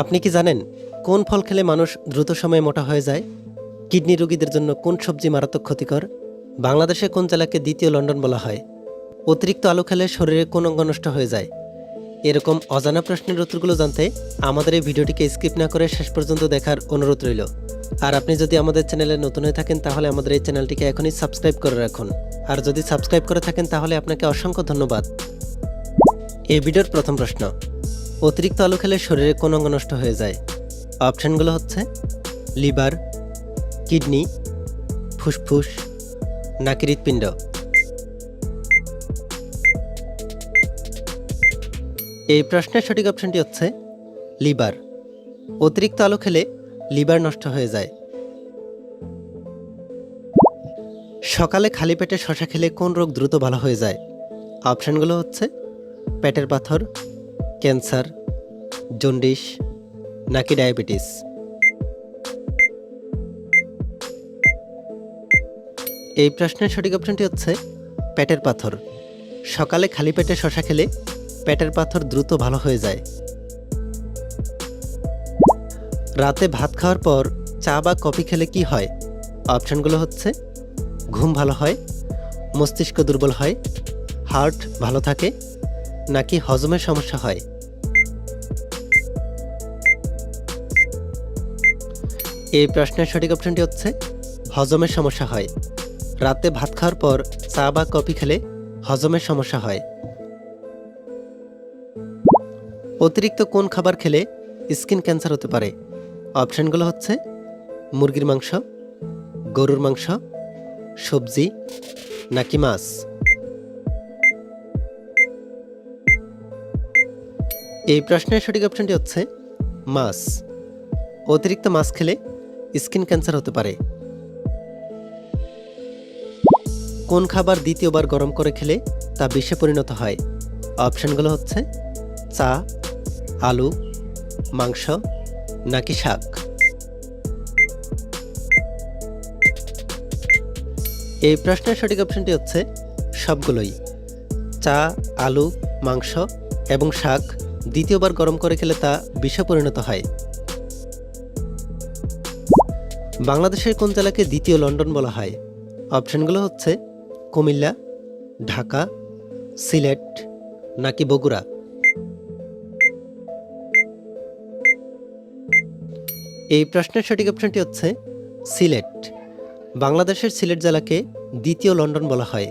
আপনি কি জানেন কোন ফল খেলে মানুষ দ্রুত সময়ে মোটা হয়ে যায়? কিডনি রোগীদের জন্য কোন সবজি মারাত্মক ক্ষতিকর? বাংলাদেশে কোন জেলাকে দ্বিতীয় লন্ডন বলা হয়? অতিরিক্ত আলু খেলে শরীরে কোন অঙ্গ নষ্ট হয়ে যায়? এরকম অজানা প্রশ্নের উত্তরগুলো জানতে আমাদের এই ভিডিওটিকে স্কিপ না করে শেষ পর্যন্ত দেখার অনুরোধ রইল। আর আপনি যদি আমাদের চ্যানেলে নতুন হয়ে থাকেন, তাহলে আমাদের এই চ্যানেলটিকে এখনই সাবস্ক্রাইব করে রাখুন। আর যদি সাবস্ক্রাইব করে থাকেন, তাহলে আপনাকে অসংখ্য ধন্যবাদ। এই ভিডিওর প্রথম প্রশ্ন অতিরিক্ত আলু খেলে শরীরে কোন অঙ্গ নষ্ট হয়ে যায়। অপশানগুলো হচ্ছে, লিভার, কিডনি, ফুসফুস নাকি হৃৎপিণ্ড। এই প্রশ্নের সঠিক অপশনটি হচ্ছে, লিভার। অতিরিক্ত আলু খেলে লিভার নষ্ট হয়ে যায়। সকালে খালি পেটে শশা খেলে কোন রোগ দ্রুত ভালো হয়ে যায়? অপশানগুলো হচ্ছে, পেটের পাথর ক্যান্সার জন্ডিস নাকি ডায়াবেটিস এই প্রশ্নের সঠিক অপশনটি হচ্ছে পেটের পাথর। সকালে খালি পেটে শশা খেলে পেটের পাথর দ্রুত ভালো হয়ে যায়। রাতে ভাত খাওয়ার পর চা বা কফি খেলে কি হয়? অপশনগুলো হচ্ছে ঘুম ভালো হয়, মস্তিষ্ক দুর্বল হয়, হার্ট ভালো থাকে, নাকি হজমের সমস্যা হয়? এই প্রশ্নের সঠিক অপশনটি হচ্ছে, হজমের সমস্যা হয়। রাতে ভাত খাওয়ার পর চা বা কফি খেলে হজমের সমস্যা হয়। অতিরিক্ত কোন খাবার খেলে স্কিন ক্যান্সার হতে পারে? অপশনগুলো হচ্ছে, মুরগির মাংস, গরুর মাংস, সবজি নাকি মাছ? এই প্রশ্নের সঠিক অপশনটি হচ্ছে, মাছ। অতিরিক্ত মাছ খেলে স্কিন ক্যান্সার হতে পারে। কোন খাবার দ্বিতীয়বার গরম করে খেলে তা বিষে পরিণত হয়? অপশনগুলো হচ্ছে চা, আলু, মাংস নাকি শাক? এই প্রশ্নের সঠিক অপশনটি হচ্ছে সবগুলোই। চা, আলু, মাংস এবং শাক দ্বিতীয়বার গরম করে খেলে তা বিষে পরিণত হয়। বাংলাদেশের কোন জেলাকে দ্বিতীয় লন্ডন বলা হয়? অপশনগুলো হচ্ছে কুমিল্লা, ঢাকা, সিলেট নাকি বগুড়া। এই প্রশ্নের সঠিক অপশনটি হচ্ছে সিলেট। বাংলাদেশের সিলেট জেলাকে দ্বিতীয় লন্ডন বলা হয়।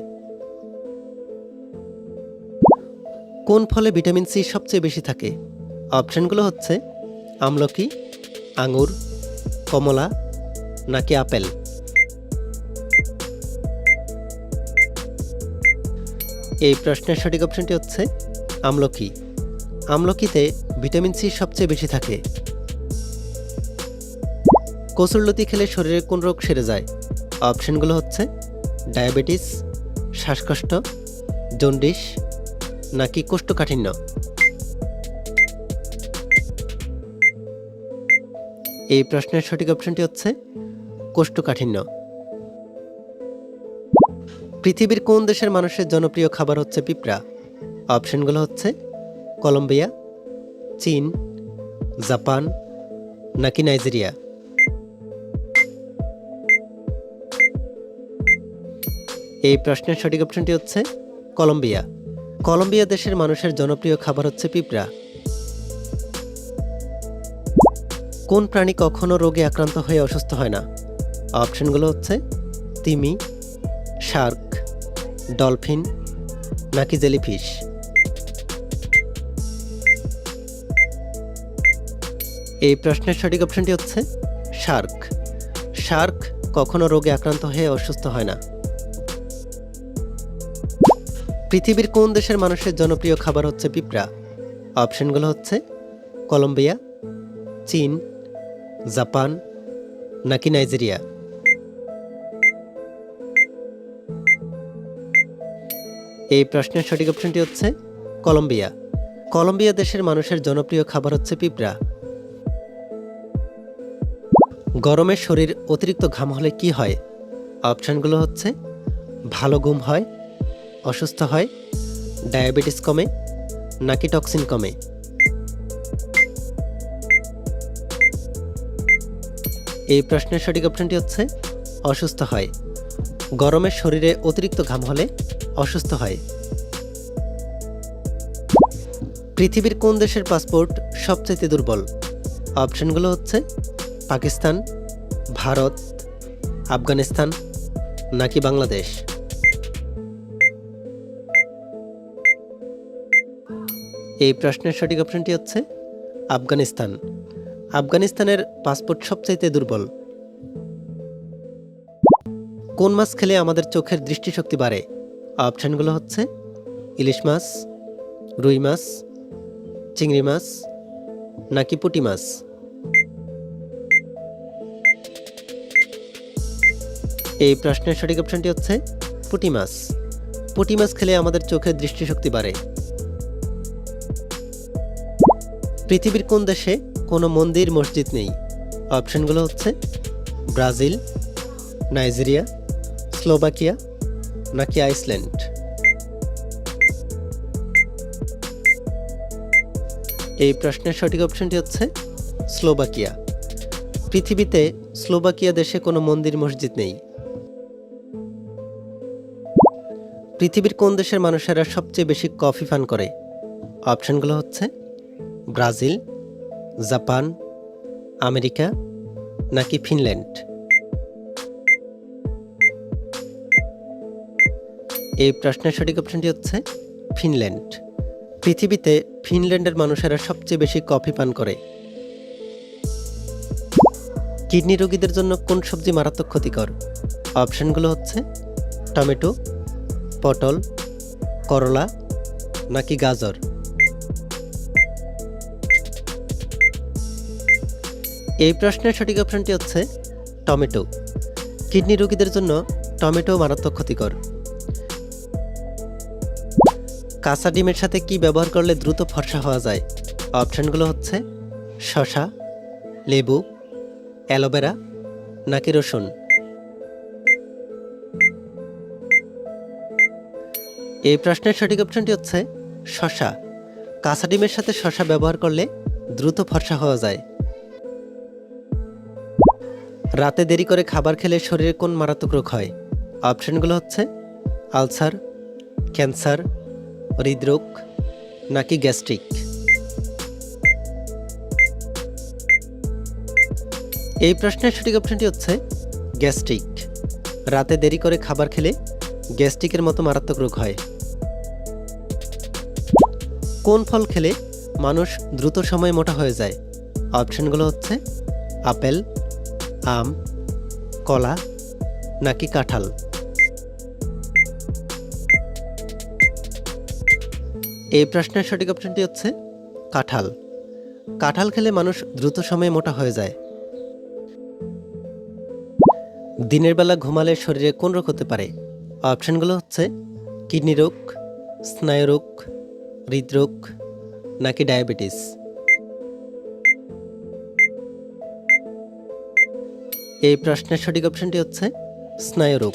কোন ফলে ভিটামিন সি সবচেয়ে বেশি থাকে? অপশনগুলো হচ্ছে আমলকি, আঙুর, কমলা নাকি আপেল? এই প্রশ্নের সঠিক অপশনটি হচ্ছে আমলকি। আমলকিতে ভিটামিন সি সবচেয়ে বেশি থাকে। কসুরলতি খেলে শরীরের কোন রোগ সেরে যায়? অপশনগুলো হচ্ছে ডায়াবেটিস, শ্বাসকষ্ট, জন্ডিস নাকি কোষ্ঠকাঠিন্য। এই প্রশ্নের সঠিক অপশনটি হচ্ছে কোষ্ঠকাঠিন্য। পৃথিবীর কোন দেশের মানুষের জনপ্রিয় খাবার হচ্ছে পিঁপড়া? অপশনগুলো হচ্ছে কলম্বিয়া, চীন, জাপান নাকি নাইজেরিয়া। এই প্রশ্নের সঠিক অপশনটি হচ্ছে কলম্বিয়া। কলম্বিয়া দেশের মানুষের জনপ্রিয় খাবার হচ্ছে পিঁপড়া। কোন প্রাণী কখনো রোগে আক্রান্ত হয়ে অসুস্থ হয় না? অপশনগুলো হচ্ছে তিমি, শার্ক, ডলফিন, নাকি জেলিফিশ? এই প্রশ্নের সঠিক অপশনটি হচ্ছে শার্ক। শার্ক কখনো রোগে আক্রান্ত হয়ে অসুস্থ হয় না। পৃথিবীর কোন দেশের মানুষের জনপ্রিয় খাবার হচ্ছে পিঁপড়া? অপশনগুলো হচ্ছে কলম্বিয়া, চীন, জাপান, নাকি নাইজেরিয়া? এই প্রশ্নের সঠিক অপশনটি হচ্ছে কলম্বিয়া। কলম্বিয়া দেশের মানুষের জনপ্রিয় খাবার হচ্ছে পিঁপড়া। গরমে শরীর অতিরিক্ত ঘাম হলে কি হয়? অপশানগুলো হচ্ছে ভালো ঘুম হয়, অসুস্থ হয়, ডায়াবেটিস কমে, নাকি টক্সিন কমে। এই প্রশ্নের সঠিক অপশনটি হচ্ছে অসুস্থ হয়। গরমে শরীরে অতিরিক্ত ঘাম হলে অসুস্থ হয়। পৃথিবীর কোন দেশের পাসপোর্ট সবচেয়ে দুর্বল? অপশনগুলো হচ্ছে পাকিস্তান, ভারত, আফগানিস্তান নাকি বাংলাদেশ? এই প্রশ্নের সঠিক অপশনটি হচ্ছে আফগানিস্তান। আফগানিস্তানের পাসপোর্ট সবচাইতে দুর্বল। কোন মাছ খেলে আমাদের চোখের দৃষ্টিশক্তি বাড়ে? অপশানগুলো হচ্ছে ইলিশ মাছ, রুই মাছ, চিংড়ি মাছ, নাকি পুঁটি মাছ। এই প্রশ্নের সঠিক অপশনটি হচ্ছে পুঁটি মাছ। পুঁটি মাছ খেলে আমাদের চোখের দৃষ্টিশক্তি বাড়ে। পৃথিবীর কোন দেশে কোনো মন্দির, মসজিদ নেই? অপশনগুলো হচ্ছে ব্রাজিল, নাইজেরিয়া, স্লোভাকিয়া নাকি আইসল্যান্ড? এই প্রশ্নের সঠিক অপশনটি হচ্ছে স্লোভাকিয়া। পৃথিবীতে স্লোভাকিয়া দেশে কোনো মন্দির মসজিদ নেই। পৃথিবীর কোন দেশের মানুষেরা সবচেয়ে বেশি কফি পান করে? অপশনগুলো হচ্ছে ব্রাজিল, জাপান, আমেরিকা নাকি ফিনল্যান্ড? এই প্রশ্নের সঠিক অপশনটি হচ্ছে ফিনল্যান্ড। পৃথিবীতে ফিনল্যান্ডের মানুষেরা সবচেয়ে বেশি কফি পান করে। কিডনি রোগীদের জন্য কোন সবজি মারাত্মক ক্ষতিকর? অপশনগুলো হচ্ছে টমেটো, পটল, করলা নাকি গাজর। এই প্রশ্নের সঠিক অপশনটি হচ্ছে টমেটো। কিডনি রোগীদের জন্য টমেটো মারাত্মক ক্ষতিকর। কাঁচা ডিমের সাথে কি ব্যবহার করলে দ্রুত ফর্সা হওয়া যায়? অপশনগুলো হচ্ছে শশা লেবু, অ্যালোভেরা নাকি রসুন। এই প্রশ্নের সঠিক অপশনটি হচ্ছে শশা কাঁচা ডিমের সাথে শশা ব্যবহার করলে দ্রুত ফর্সা হওয়া যায়। রাতে দেরি করে খাবার খেলে শরীরে কোন মারাত্মক রোগ হয়? অপশনগুলো হচ্ছে আলসার, ক্যান্সার হৃদরোগ নাকি গ্যাস্ট্রিক? এই প্রশ্নের সঠিক অপশনটি হচ্ছে গ্যাস্ট্রিক। রাতে দেরি করে খাবার খেলে গ্যাস্ট্রিকের মতো মারাত্মক রোগ হয়। কোন ফল খেলে মানুষ দ্রুত সময়ে মোটা হয়ে যায়? অপশনগুলো হচ্ছে আপেল, আম, কলা নাকি কাঁঠাল? এই প্রশ্নের সঠিক অপশনটি হচ্ছে কাঁঠাল। কাঁঠাল খেলে মানুষ দ্রুত সময়ে মোটা হয়ে যায়। দিনের বেলা ঘুমালে শরীরে কোন রোগ হতে পারে? অপশনগুলো হচ্ছে কিডনি রোগ স্নায়ুরোগ হৃদরোগ, নাকি ডায়াবেটিস। এই প্রশ্নের সঠিক অপশনটি হচ্ছে স্নায়ুরোগ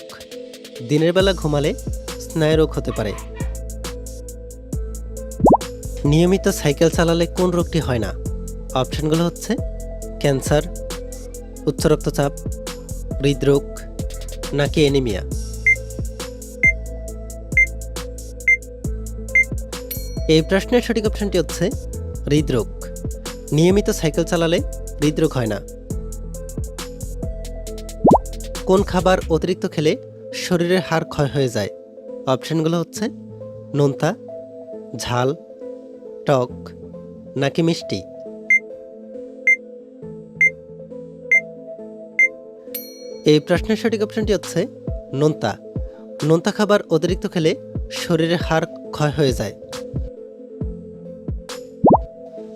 দিনের বেলা ঘুমালে স্নায়ুরোগ হতে পারে। নিয়মিত সাইকেল চালালে কোন রোগটি হয় না? অপশানগুলো হচ্ছে ক্যান্সার উচ্চ রক্তচাপ হৃদরোগ নাকি এনিমিয়া এই প্রশ্নের সঠিক অপশনটি হচ্ছে হৃদরোগ। নিয়মিত সাইকেল চালালে হৃদরোগ হয় না। কোন খাবার অতিরিক্ত খেলে শরীরের হাড় ক্ষয় হয়ে যায়? অপশানগুলো হচ্ছে নোনতা, ঝাল টক নাকি মিষ্টি? এই প্রশ্নের সঠিক অপশনটি হচ্ছে নোনতা। নোনতা খাবার অতিরিক্ত খেলে শরীরের হাড় ক্ষয় হয়ে যায়।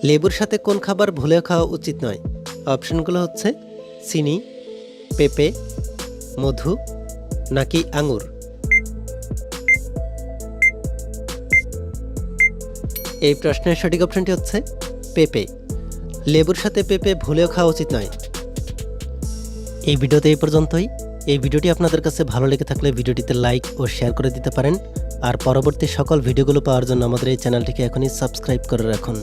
লেবুর সাথে কোন খাবার ভুলেও খাওয়া উচিত নয়। অপশনগুলো হচ্ছে চিনি, পেঁপে, মধু নাকি আঙুর। এই প্রশ্নের সঠিক অপশনটি হচ্ছে পেঁপে। লেবুর সাথে পেঁপে ভুলেও খাওয়া উচিত নয়। এই ভিডিওতে এই পর্যন্তই। এই ভিডিওটি আপনাদের কাছে ভালো লেগে থাকলে ভিডিওটিতে লাইক ও শেয়ার করে দিতে পারেন। আর পরবর্তী সকল ভিডিওগুলো পাওয়ার জন্য আমাদের এই চ্যানেলটিকে এখনই সাবস্ক্রাইব করে রাখুন।